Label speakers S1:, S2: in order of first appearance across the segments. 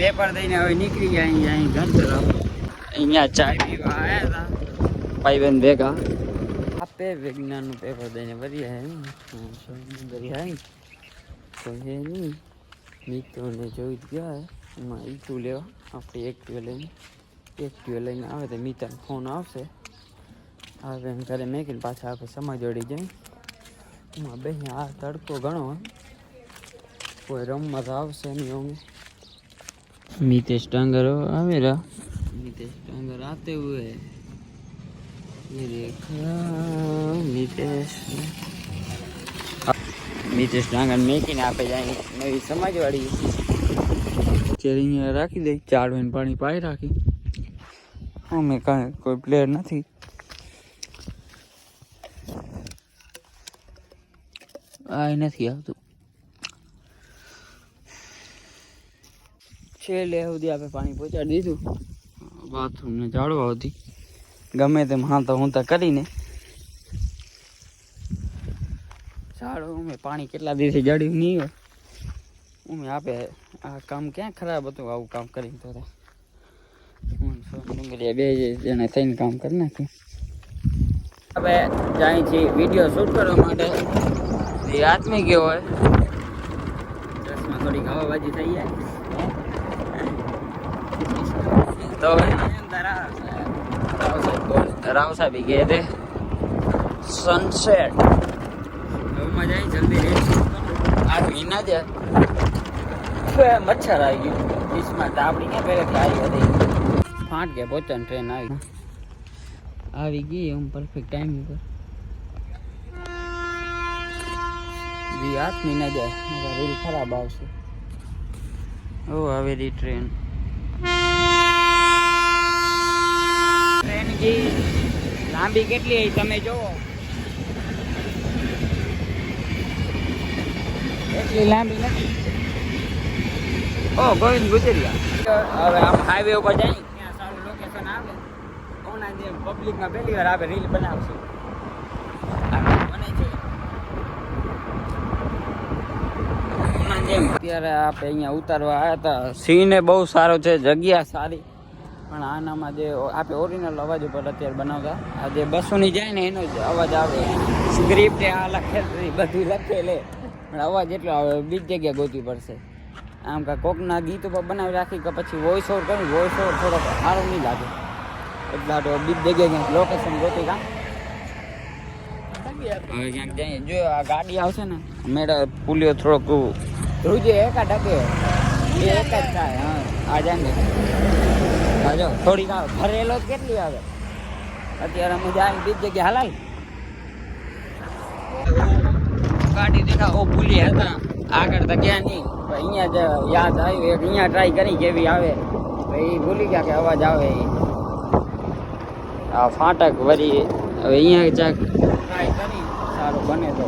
S1: Paper દઈને હવે નીકળી ગયા અહીંયા અહીં ઘર તરફ. અહીંયા ચાય પીવા આવ્યા હતા ભાઈબંધ ભેગા. આપે વિજ્ઞાનનું પેપર દઈને વળી આવી તો હે નહીં. મિત્રોને જોઈ ગયા. એમાં ઈટું લેવા. આપણે એક્ટિવા લઈને એક્ટિવા લઈને આવે તો મિત્રનો ફોન આવશે. આવે એમ ઘરે મેકીને પાછા આપણે સમય જોડી જાય. એમાં બે આ તડકો ઘણો કોઈ રમવા તો આવશે નહીં અમે मितेश डांगर आवेरा मितेश डांगर आते हुए ये देखा मितेश મિતેશ ડાંગર મેકીને આપે જાય નવી સમાજવાડી અત્યારે અહીંયા રાખી દઈ ચાળવીને પાણી પાઈ રાખી અમે કાંઈ કોઈ પ્લેયર નથી આ નથી આવતું છેલ્લે સુધી આપણે પાણી પહોંચાડી દીધું. બાથરૂમને જાળવા હતી. ગમે તેમ હા તો હું તો કરીને. ઝાડો અમે પાણી કેટલા દિવસે જડ્યું નહીં હોય. અમે આપે આ કામ ક્યાં ખરાબ હતું, આવું કામ કરીને તો ડુંગરિયા બે જણે થઈને કામ કરી નાખ્યું. હવે જાય છે વીડિયો શૂટ કરવા માટે. આદમી ગયો હોય. દસમાં થોડીક હવાબાજી થઈ જાય. તો રાવ સાહેબ ગયા તે સનસેટ હવે મજા આવી જલ્દી રેસ્ટ આદમી ના જાય મચ્છર આવી ગયું ડીશમાં તાપડી ક્યાં પહેલેથી આવી હતી ફાટ ગયા પહોંચાને ટ્રેન આવી આવી ગઈ એમ પરફેક્ટ ટાઈમ ઉપર જી હાથની ના જાય નકર રીલ ખરાબ આવશે ઓ આવેલી ટ્રેન ટ્રેન લાંબી કેટલી તમે જોવો. એટલી લાંબી નથી. ઓ ગોવિંદ ગુજરિયા. હવે આમ હાઈવે ઉપર જાય ત્યાં સારું લોકેશન આવે. ઓના જે પબ્લિકમાં પહેલી વાર આવે રીલ બનાવશું. અત્યારે આપણે અહીંયા ઉતારવા આવ્યા હતા. સીને બહુ સારો છે જગ્યા સારી. પણ આનામાં જે આપણે ઓરિજિનલ અવાજ ઉપર અત્યારે બનાવતા. આ જે બસોની જાય ને એનો જ અવાજ આવે. સ્ક્રિપ્ટ આ લખેલી બધી લખેલે પણ અવાજ એટલો આવે, બીજી જગ્યા ગોતવી પડશે. આમ કે કોકના ગીત ઉપર બનાવી રાખી કે પછી વોઇસ ઓવર કરી વોઇસ ઓવર થોડોક સારો નહીં લાગે. એટલે તો બીજી જગ્યાએ ક્યાંક લોકેશન ગોતી કાં. હવે ક્યાંક જઈએ. જો આ ગાડી આવશે ને, મેળા પુલિયો થોડોક ધ્રુજે એકા ટકે એ એક જ થાય, હા. આ જાય હા જો થોડીક આવે ભરેલો જ કેટલી આવે? અત્યારે અમે જાય બીજી જગ્યાએ હાલાલ ગાડી દેખા ઓ ભૂલી હતા આગળ તો ગયા નહીં. પણ અહીંયા જ યાદ આવ્યું એક અહીંયા ટ્રાય કરી કેવી આવે. એ ભૂલી ગયા કે અવાજ આવે એ આ ફાટક વરી હવે અહીંયા ચાક ટ્રાય કરી સારું બને તો.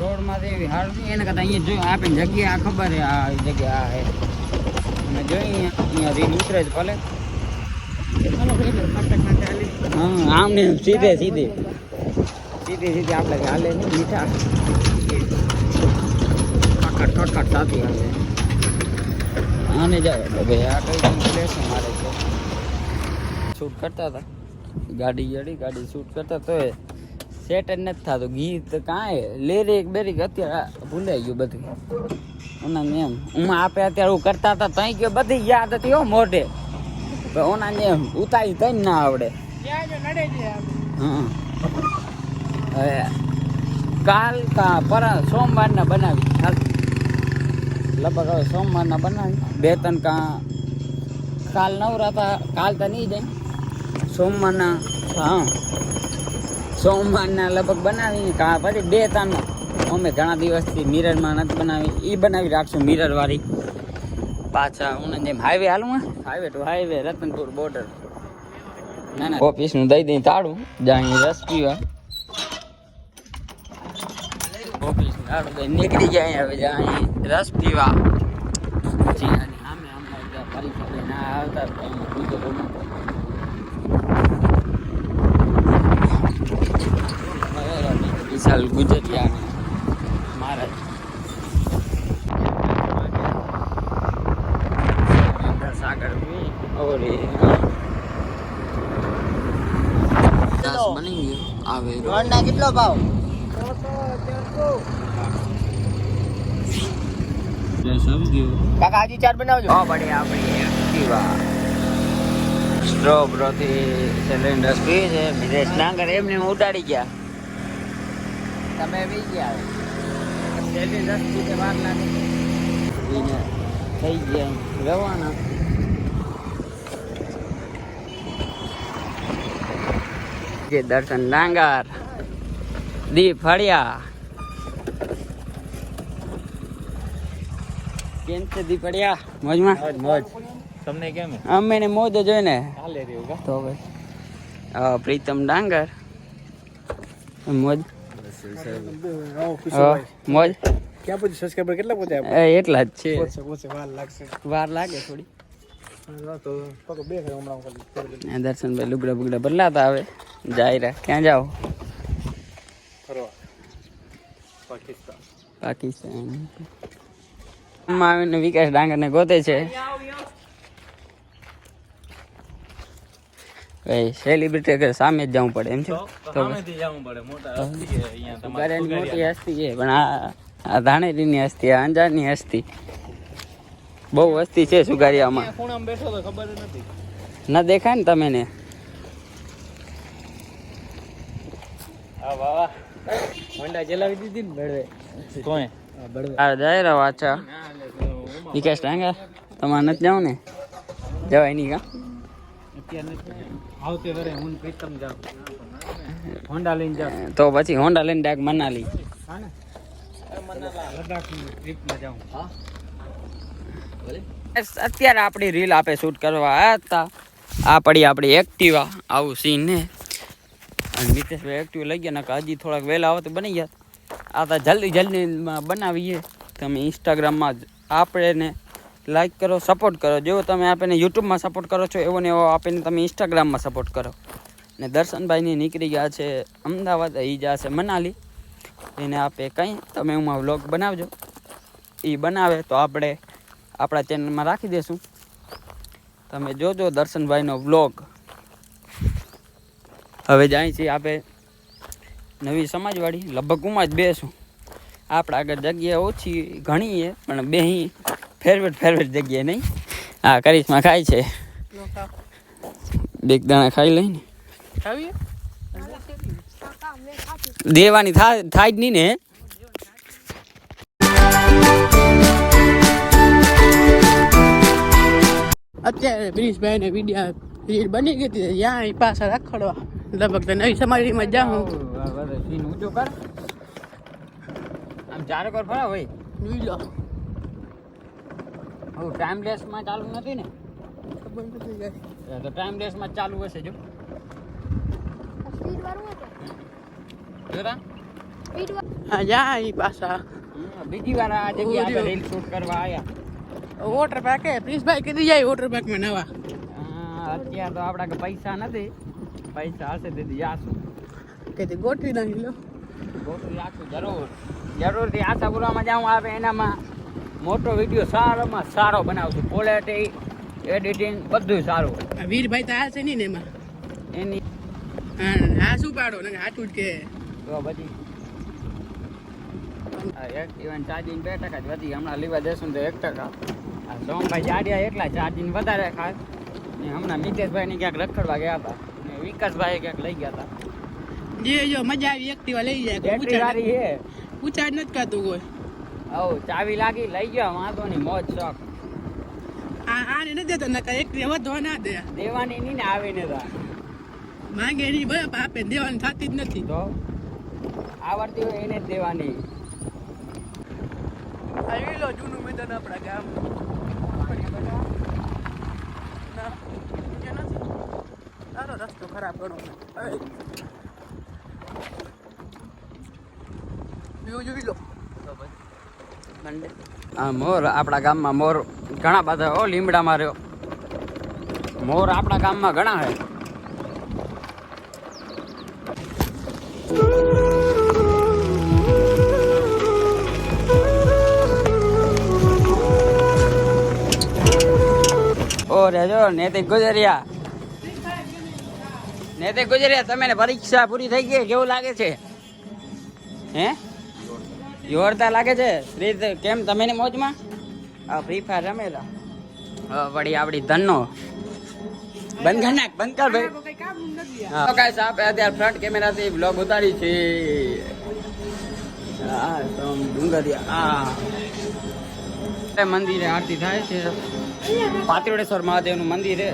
S1: રોડમાં એવી નહીં એને કરતાં અહીંયા જોયું આપે જગ્યા આ ખબર છે આ જગ્યા આ હે અને જોઈ અહીંયા રીલ ઉતરે જ ભલે. હા આમ ને સીધે સીધે. સીધે સીધે આપણે હાલે નહીં મીઠા. ખટખટ ખટખટ સાથી હાલે આને જાવ ભાઈ આ કઈ પ્લેસ મારે છે શૂટ કરતા હતા. ગાડી જડી ગાડી શૂટ કરતા તો સેટ જ નથી થતું. ગીત કાંઈ. લેરિક બેરિક અત્યારે ભૂલાઈ ગયું બધું. ઓના એમ. હું આપે અત્યારે હું કરતા હતા તઈ ગયો, બધી યાદ હતી હો મોઢે. ઓના એમ, ઉતારી તઈ ના આવડે. હવે કાલ કા પર સોમવારના બનાવી. લગભગ હવે સોમવારના બનાવી. બે ત્રણ કા કાલ નવરાતા કાલ તો નહીં જાય. સોમવારના, હા. સોમવારના લગભગ બનાવી કા પછી બે ત્રણ અમે ઘણા દિવસથી મિરરમાં નથી બનાવી. એ બનાવી રાખશું મિરરવાળી. પાછા હું જેમ હાઈવે હાલું highway to highway Ratanpur border ના ના. ઓફિસનું દઈ દઈ તાળું જાય રસ પીવા. ઓફિસ તાળું દઈ નીકળી જાય હવે જાય રસ પીવા. આની સામે આમ પરીક્ષા ના આવતા બીજો વિશાલ ગુજરિયાની મારા દસ બની ગયો
S2: કેટલો ભાવ? કાકા હજી ચાર બનાવજો.
S1: હા બડે આપણી છે ના કરે એમને ઉડાડી ગયા.
S2: તમે બી ગયા જલ્દી દસ મિનિટે વાર લાગે.
S1: થઈ ગયા રવાના. જે દર્શન ડાંગર દીપ ફળિયા. કેમ છે દીપ ફળિયા? મોજમાં?
S2: મોજ તમને કેમ?
S1: અમે ને મોજ જોઈ ને.
S2: હાલે રહ્યું
S1: તો ભાઈ પ્રીતમ ડાંગર. મોજ? મોજ
S2: ક્યાં પછી સબસ્ક્રાઈબર કેટલા પહોંચ્યા
S1: એટલા જ છે
S2: વાર લાગશે
S1: વાર લાગે થોડી દર્શનભાઈ લુગડા બુગડા બદલાતા આવે જાય રે ક્યાં જાઓ
S2: પાકિસ્તાન
S1: પાકિસ્તાન આવીને વિકાસ ડાંગરને ગોતે છે કઈ સેલિબ્રિટી કે સામે જ જવું પડે એમ છે? તો
S2: સામેથી જવું પડે. મોટા હસ્તી છે અહીંયા તમારે
S1: મોટી હસ્તી છે પણ આ આ ધાણેરીની હસ્તી આ અંજારની હસ્તી. બહુ હસ્તી છે સુગારિયામાં.
S2: ખૂણામાં બેઠો તો ખબર નથી.
S1: ન દેખાય ને તમે ને?
S2: હા વાહ વાહ. હોન્ડા ચલાવી દીધી ને બળવે. કોણ?
S1: આ જાય રહ્યા વાચા વિકાસ તમારે નથી જાવ ને? જવાય નહીં કા?
S2: આવતે વરે હું પ્રીતમ જાઉં. હોન્ડા લઈને જાઉં.
S1: તો પછી હોન્ડા લઈને ડાક મનાલી.
S2: હા ને? જાઉં. હા.
S1: અત્યારે આપણી રીલ આપે શૂટ કરવા આવ્યા હતા. આ પડી આપણી એક્ટિવા. આવું સીન ને અને મિતેશભાઈ એક્ટિવા લઈ ગયા નકર હજી થોડાક વહેલા આવે તો બની ગયા. આ તો જલ્દી જલ્દીમાં બનાવીએ. તમે ઇન્સ્ટાગ્રામમાં જ આપણે ને લાઈક કરો સપોર્ટ કરો. જેવો તમે આપણને યુટ્યુબમાં સપોર્ટ કરો છો, એવો ને એવો આપીને તમે ઇન્સ્ટાગ્રામમાં સપોર્ટ કરો. ને દર્શનભાઈની નીકળી ગયા છે અમદાવાદ એ ગયા છે મનાલી. એને આપે કંઈ, તમે એમાં વ્લોગ બનાવજો. એ બનાવે તો આપણે આપણા ચેનલમાં રાખી દેશું. તમે જોજો દર્શનભાઈનો વ્લોગ હવે જાય છે આપણે નવી સમાજવાળી લગભગ ઉમાં જ બેસું. આપણે આગળ જગ્યા ઓછી ઘણી છે, પણ બે ફેરવેટ ફેરવેટ જગ્યાએ નહીં. હા કરિશ્મા ખાય છે. બે દાણા ખાઈ લઈને. દેવાની થાય થાય જ નહીં ને.
S3: અત્યારે બ્રિશભાઈ ને વીડિયો રીલ બની ગઈ હતી ત્યાં પાછા પાછળ રખડવા. લગભગ તો નવી સમારીમાં જાઉં.
S1: સીન ઊંચો કર આમ ચારે કર ફરા ભાઈ
S3: વિલો
S1: હવે ટાઈમલેસમાં ચાલુ નથી ને?
S3: બંધ થઈ જાય
S1: તો ટાઈમલેસમાં ચાલુ હશે જો.
S3: હા
S1: બીજી વાર આ જગ્યા રીલ શૂટ કરવા આવ્યા
S3: વોટર પાર્ક હે પ્રિન્સભાઈ કીધી જાય વોટર પાર્કમાં નવા.
S1: હા, અત્યારે તો આપણા કે પૈસા નથી. પૈસા હશે તેથી જાશું.
S3: કે ગોઠવી નાખી લો.
S1: ગોઠવી રાખશું જરૂર. જરૂરથી આશાપુરામાં જાઉં આવે એનામાં. મોટો વીડિયો સારામાં સારો બનાવશું. ક્વોલિટી એડિટિંગ બધું સારું
S3: વીરભાઈ તો છે નહીં ને એમાં?
S1: એની
S3: હા શું પાડો? ને હાચું જ કે.
S1: તો બધી. એક ઇવન ચાર્જિંગ બે ટકા જ વધી. હમણાં લેવા દેશું તો એક ટકા. આ સોમભાઈ જાડિયા એટલા ચાર્જિંગ વધારે ખાસ ને હમણાં મિતેશભાઈને ક્યાંક રખડવા ગયા હતા. ને વિકાસભાઈ ક્યાંક લઈ ગયા હતા.
S3: જે જો મજા આવી એક્ટિવા લઈ જાય. પૂછાડ નથી. કરતું કોઈ.
S1: હવ ચાવી લાગી લઈ ગયો વાંધો નહીં મોજ શોખ.
S3: આ આને નથી દેતો એક એક્ટિવા વધવા ના દે.
S1: દેવાની નહીં ને આવીને તો.
S3: માંગે નહીં બરાબર આપે દેવાની થતી જ નથી.
S1: તો? આવડતી હોય એને જ દેવાની.
S3: આવી લો જૂનું મેદાન આપણા ગામ. ના, નથી. તારો રસ્તો ખરાબ ગણો. જોઈ લો.
S1: આ મોર આપણા ગામમાં મોર ઘણા બધા, હો, લીમડામાં રહ્યો. મોર આપણા ગામમાં ઘણા હે. ઓ રે જો નૈતિક ગુજરિયા. નેતિક ગુજરિયા, તમે પરીક્ષા પૂરી થઈ ગઈ, કેવું લાગે છે? હે? જોરદાર લાગે છે? શ્રી કેમ તમે ની મોજમાં? આ ફ્રી ફાયર રમેલા. વળી આપડી ધનનો. બંધ કર નાખ બંધ કર ભાઈ.
S3: કઈ
S1: હા. તો guys, આપણે અત્યારે ફ્રન્ટ કેમેરાથી બ્લોગ ઉતારી છે. આ તો ડુંગરિયા આ મંદિરે આરતી થાય છે. પાત્રોડેશ્વર મહાદેવનું મંદિર છે.